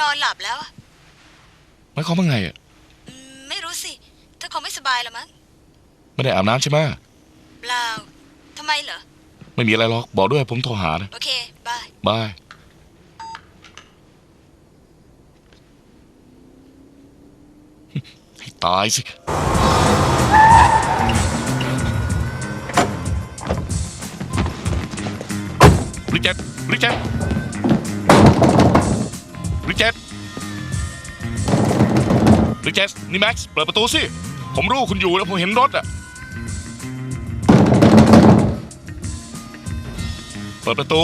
นอนหลับแล้วอะหมายความว่าไงอะอืมไม่รู้สิเธอคงไม่สบายละมั้งไม่ได้อาบน้ำใช่ไหมเปล่าทำไมเหรอ ไม่มีอะไรหรอกบอกด้วยผมโทรหานะโอเคบาย บายให้ตายสิ ริเจตริเจต ริเจตริเจตนี่แม็กซ์เปิดประตูสิ ผมรู้คุณอยู่แล้วผมเห็นรถอะเปิดประตู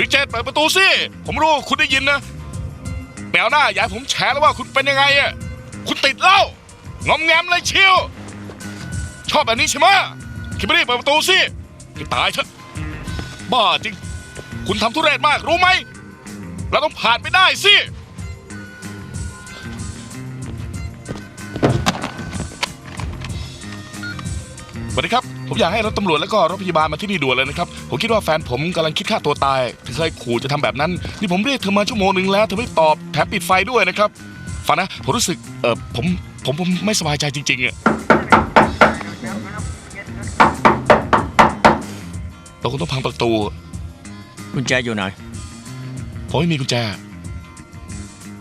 ริเจตเปิดประตูสิ ผมรู้คุณได้ยินนะแมวหน้า อยาให้ผมแฉแล้วว่าคุณเป็นยังไงอะคุณติดเหล้างอมแงมเลยเชียวชอบแบบนี้ใช่ไหมคิดไม่ได้เปิดประตูสิให้ตายเถอะบ้าจริง คุณทำทุเรศมากรู้ไหม เราต้องผ่านไปได้สิ สวัสดีครับ ผมอยากให้รถตำรวจแล้วก็รถพยาบาลมาที่นี่ด่วนเลยนะครับ ผมคิดว่าแฟนผมกำลังคิดฆ่าตัวตายเธอเคยขู่จะทำแบบนั้น นี่ผมเรียกเธอมาชั่วโมงหนึ่งแล้วเธอไม่ตอบแถมปิดไฟด้วยนะครับ ฟังนะ ผมรู้สึก เออผม ผมผมไม่สบายใจจริงๆอะ เราคงต้องพังประตู กุญแจอยู่ไหน ผมไม่มีกุญแจ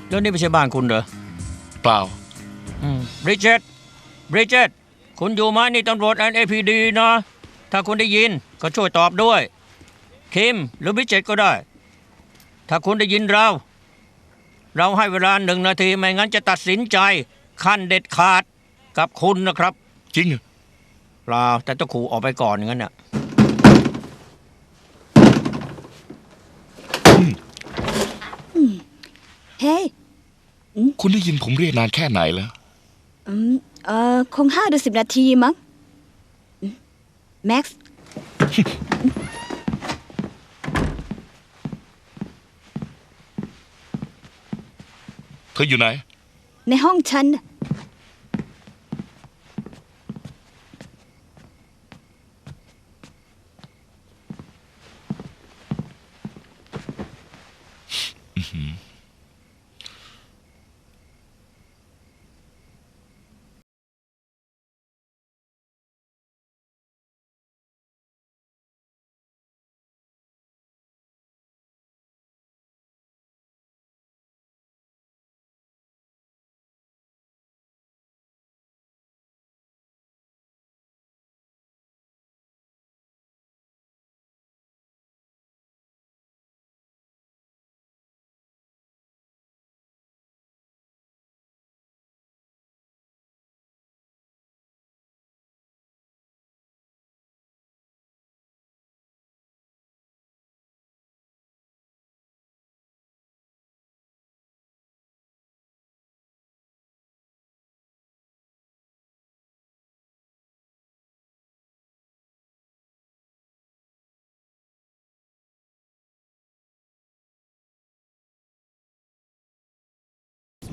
แล้วนี่ไม่ใช่บ้านคุณเหรอเปล่า บริเจตบริเจตคุณอยู่ไหมนี่ตำรวจ NAPD นะ ถ้าคุณได้ยินก็ช่วยตอบด้วย คิมหรือบริเจตก็ได้ ถ้าคุณได้ยินเรา เราให้เวลาหนึ่งนาที ไม่งั้นจะตัดสินใจขั้นเด็ดขาดกับคุณนะครับ จริงเหรอเปล่าแต่ต้องขู่ออกไปก่อนอย่างนั้นน่ะ เฮ้ยคุณได้ยินผมเรียกนานแค่ไหนแล้ว อืมเอ่อคงห้าหรือสิบนาทีมั้งอืมแม็กซ์เธออยู่ไหน ในห้องฉันน่ะ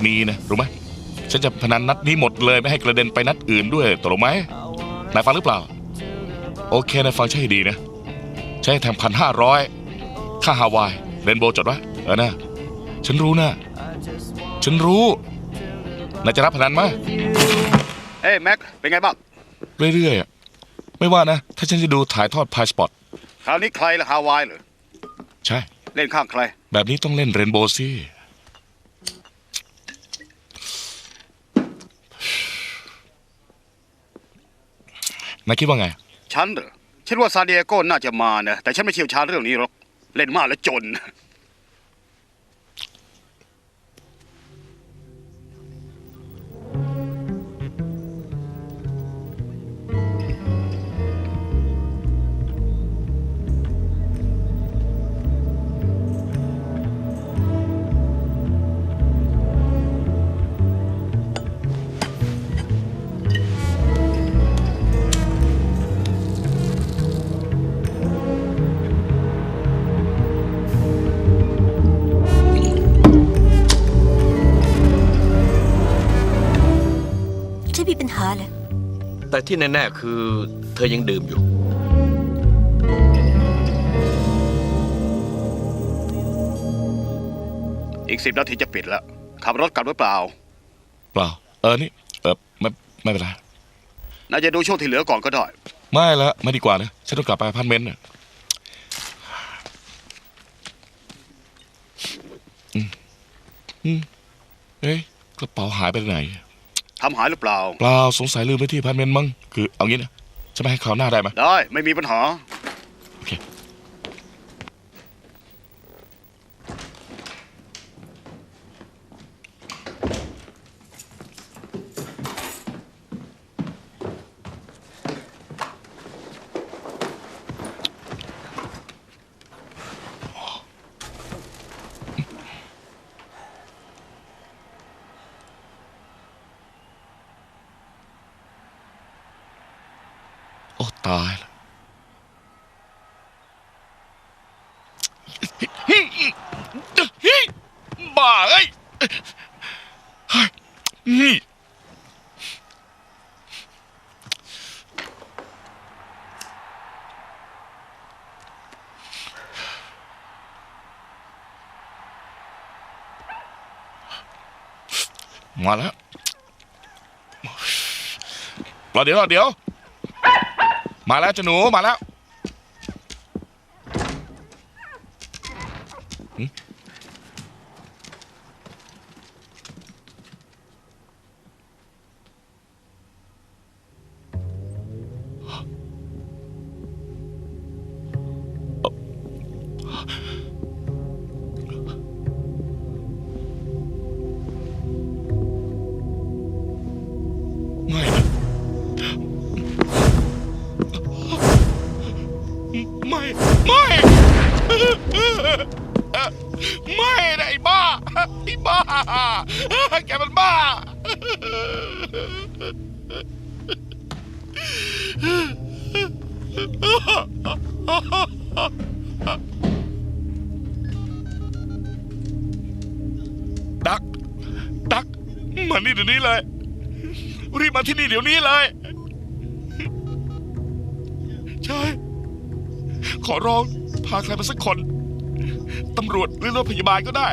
มีนะรู้ไหมฉันจะพนันนัดนี้หมดเลยไม่ให้กระเด็นไปนัดอื่นด้วยตกลงไหมนายฟังหรือเปล่า โอเคนายฟังใช่ให้ดีนะ ใช้แทงพันห้าร้อยค่าฮาวายเรนโบว์จดไว้เออนะฉันรู้นะ ฉันรู้นายจะรับพนันไหมเฮ้ยแม็ก เป็นไงบ้าง เรื่อยๆอะไม่ว่านะ ถ้าฉันจะดูถ่ายทอดพายสปอร์ตคราวนี้ใครล่ะฮาวายเหรอใช่ เล่นข้างใคร แบบนี้ต้องเล่นเรนโบว์สิ นายคิดว่าไง ฉันเหรอฉันว่าซาเดียโกน่าจะมานะแต่ฉันไม่เชี่ยวชาญเรื่องนี้หรอก เล่นมากแล้วจน มีปัญหาเหรอแต่ที่แน่ๆคือ เธอยังดื่มอยู่นอีกสิบนาทีจะปิดแล้ว ขับรถกลับหรือเปล่า เปล่า เออนี่เออไม่ไม่เป็นไรน่าจะดูช่วงที่เหลือก่อนก็ได้ ไม่ละไม่ดีกว่านะฉันต้องกลับไปอพาร์ตเมนต์น่ะอืมอืมเอ้ยกระเป๋าหายไปไหน ทำหายหรือเปล่า เปล่าสงสัยลืมไว้ที่พาร์ตเมนต์มั้งคือเอางี้นะจะไม่ให้ข่าวหน้าได้ไหมได้ ไม่มีปัญหา ตายแล้วบ้าเอ้ยเฮ้ยนี่มาแล้วรอเดี๋ยวรอเดี๋ยว มาแล้วเจ้าหนูมาแล้ว ไม่ ไม่ ไม่นะไอ้บ้า ไอ้บ้า แกมันบ้า ดัก ดัก มานี่เดี๋ยวนี้เลย รีบมาที่นี่เดี๋ยวนี้เลย ใช่ ขอร้อง พาใครมาสักคน ตำรวจหรือรถพยาบาลก็ได้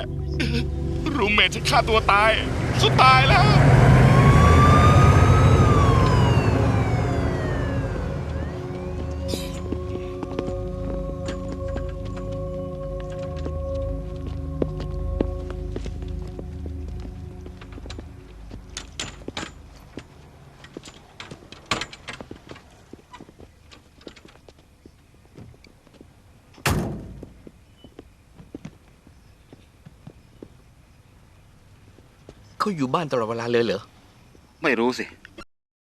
รูมเมทฉันฆ่าตัวตาย สุดตายแล้ว เขาอยู่บ้านตลอดเวลาเลยเหรอ ไม่รู้สิ